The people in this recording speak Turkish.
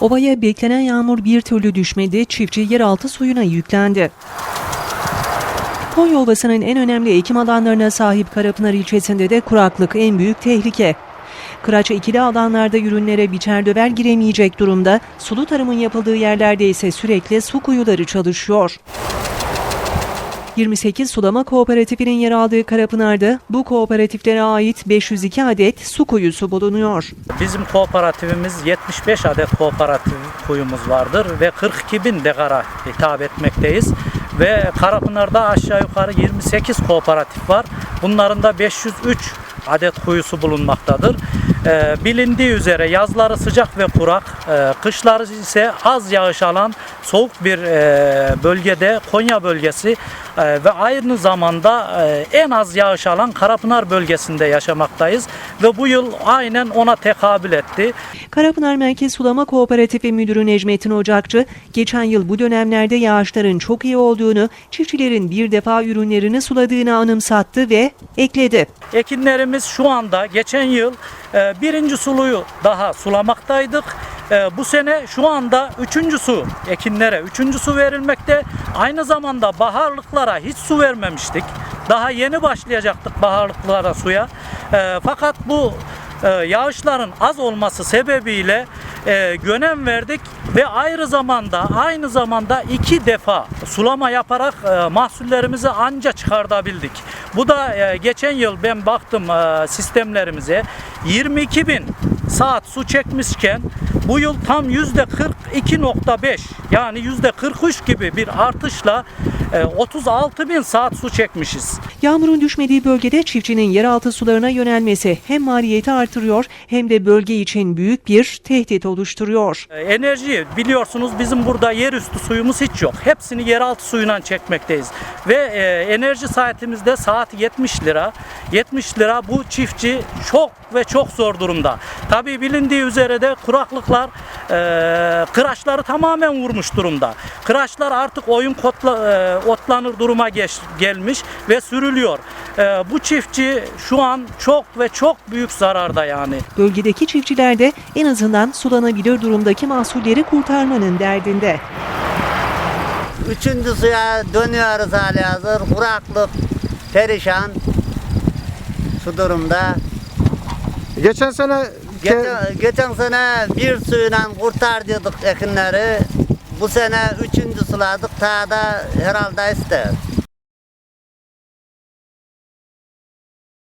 Ovaya beklenen yağmur bir türlü düşmedi, çiftçi yeraltı suyuna yüklendi. Konya Ovası'nın en önemli ekim alanlarına sahip Karapınar ilçesinde de kuraklık en büyük tehlike. Kıraç ikili alanlarda ürünlere biçer döver giremeyecek durumda, sulu tarımın yapıldığı yerlerde ise sürekli su kuyuları çalışıyor. 28 sulama kooperatifinin yer aldığı Karapınar'da bu kooperatiflere ait 502 adet su kuyusu bulunuyor. Bizim kooperatifimiz 75 adet kooperatif kuyumuz vardır ve 42 bin dekara hitap etmekteyiz. Ve Karapınar'da aşağı yukarı 28 kooperatif var. Bunların da 503 adet kuyusu bulunmaktadır. Ee, bilindiği üzere yazları sıcak ve kurak, e, kışları ise az yağış alan soğuk bir e, bölgede Konya bölgesi e, ve aynı zamanda e, en az yağış alan Karapınar bölgesinde yaşamaktayız ve bu yıl aynen ona tekabül etti. Karapınar Merkez Sulama Kooperatifi Müdürü Necmettin Ocakçı, geçen yıl bu dönemlerde yağışların çok iyi olduğunu, çiftçilerin bir defa ürünlerini suladığını anımsattı ve ekledi. Ekinlerimiz şu anda geçen yıl e, birinci suluyu daha sulamaktaydık. E, bu sene şu anda üçüncü su ekinlere üçüncü su verilmekte. Aynı zamanda baharlıklara hiç su vermemiştik. Daha yeni başlayacaktık baharlıklara suya. E, fakat bu e, yağışların az olması sebebiyle e, gönem verdik ve ayrı zamanda aynı zamanda iki defa sulama yaparak e, mahsullerimizi anca çıkartabildik. Bu da e, geçen yıl ben baktım e, sistemlerimize. 22 bin saat su çekmişken bu yıl tam yüzde 42.5 yani yüzde 43 gibi bir artışla e, 36 bin saat su çekmişiz. Yağmurun düşmediği bölgede çiftçinin yeraltı sularına yönelmesi hem maliyeti artırıyor hem de bölge için büyük bir tehdit oluşturuyor. E, Enerji biliyorsunuz bizim burada yerüstü suyumuz hiç yok. Hepsini yeraltı suyundan çekmekteyiz. Ve e, enerji saatimizde saat 70 lira. 70 lira bu çiftçi çok ve çok zor durumda. Tabii bilindiği üzere de kuraklıklar e, kıraçları tamamen vurmuş durumda. Kıraçlar artık oyun kotla, e, otlanır duruma geç, gelmiş ve sürülüyor. E, bu çiftçi şu an çok ve çok büyük zararda yani. Bölgedeki çiftçiler de en azından sulanabilir durumdaki mahsulleri kurtarmanın derdinde. Üçüncü suya dönüyoruz hali hazır. Kuraklık, perişan şu durumda. Geçen sene Geçen, geçen sene bir suyla kurtardıydık ekinleri. Bu sene üçüncü suladık. Ta da herhalde ister.